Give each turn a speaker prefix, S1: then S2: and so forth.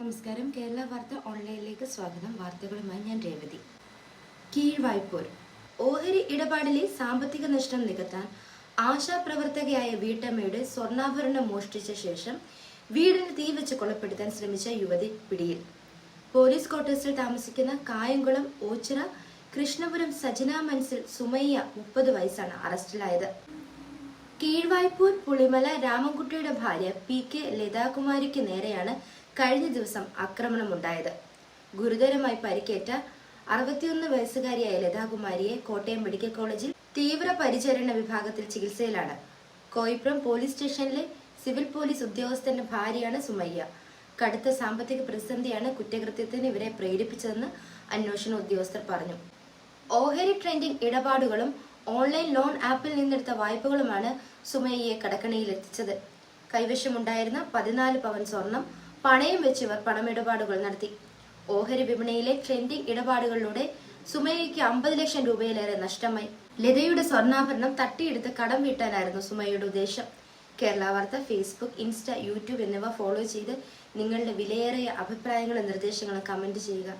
S1: നമസ്കാരം. കേരള വാർത്ത ഓൺലൈനിലേക്ക് സ്വാഗതം. വാർത്തകളുമായി ഞാൻ രേവതി. കീഴ്വായ്പൂർ. ഓഹരി ഇടപാടിലെ സാമ്പത്തിക നഷ്ടം നികത്താൻ ആശാപ്രവർത്തകയായ വീട്ടമ്മയുടെ സ്വർണാഭരണം മോഷ്ടിച്ച ശേഷം വീടിന് തീ വെച്ച് കൊലപ്പെടുത്താൻ ശ്രമിച്ച യുവതി പിടിയിൽ. പോലീസ് ക്വാർട്ടേഴ്സിൽ താമസിക്കുന്ന കായംകുളം ഓച്ചിറ കൃഷ്ണപുരം സജന മൻസിൽ സുമയ്യ മുപ്പത് വയസ്സാണ് അറസ്റ്റിലായത്. കീഴ്വായ്പൂർ പുളിമല രാമൻകുട്ടിയുടെ ഭാര്യ പി കെ ലതാകുമാരിക്ക് നേരെയാണ് കഴിഞ്ഞ ദിവസം ആക്രമണമുണ്ടായത്. ഗുരുതരമായി പരിക്കേറ്റ അറുപത്തിയൊന്ന് വയസ്സുകാരിയായ ലതാകുമാരിയെ കോട്ടയം മെഡിക്കൽ കോളേജിൽ തീവ്ര പരിചരണ വിഭാഗത്തിൽ ചികിത്സയിലാണ്. കോയിപ്പുറം പോലീസ് സ്റ്റേഷനിലെ സിവിൽ പോലീസ് ഉദ്യോഗസ്ഥന്റെ ഭാര്യയാണ് സുമയ്യ. കടുത്ത സാമ്പത്തിക പ്രതിസന്ധിയാണ് കുറ്റകൃത്യത്തിന് ഇവരെ പ്രേരിപ്പിച്ചതെന്ന് അന്വേഷണ ഉദ്യോഗസ്ഥർ പറഞ്ഞു. ഓഹരി ട്രെൻഡിംഗ് ഇടപാടുകളും ഓൺലൈൻ ലോൺ ആപ്പിൽ നിന്നെടുത്ത വായ്പകളുമാണ് സുമയ്യയെ കടക്കണിയിൽ എത്തിച്ചത് കൈവശമുണ്ടായിരുന്ന പതിനാല് പവൻ സ്വർണം പണയം വെച്ച് ഇവർ പണമിടപാടുകൾ നടത്തി. ഓഹരി വിപണിയിലെ ട്രെൻഡിംഗ് ഇടപാടുകളിലൂടെ സുമയ്യയ്ക്ക് അമ്പത് ലക്ഷം രൂപയിലേറെ നഷ്ടമായി. ലതയുടെ സ്വർണാഭരണം തട്ടിയെടുത്ത് കടം വീട്ടാനായിരുന്നു സുമയ്യയുടെ ഉദ്ദേശം. Kerala Vartha Facebook Insta YouTube എന്നിവ ഫോളോ ചെയ്ത് നിങ്ങളുടെ വിലയേറിയ അഭിപ്രായങ്ങളും നിർദ്ദേശങ്ങളും കമന്റ് ചെയ്യുക.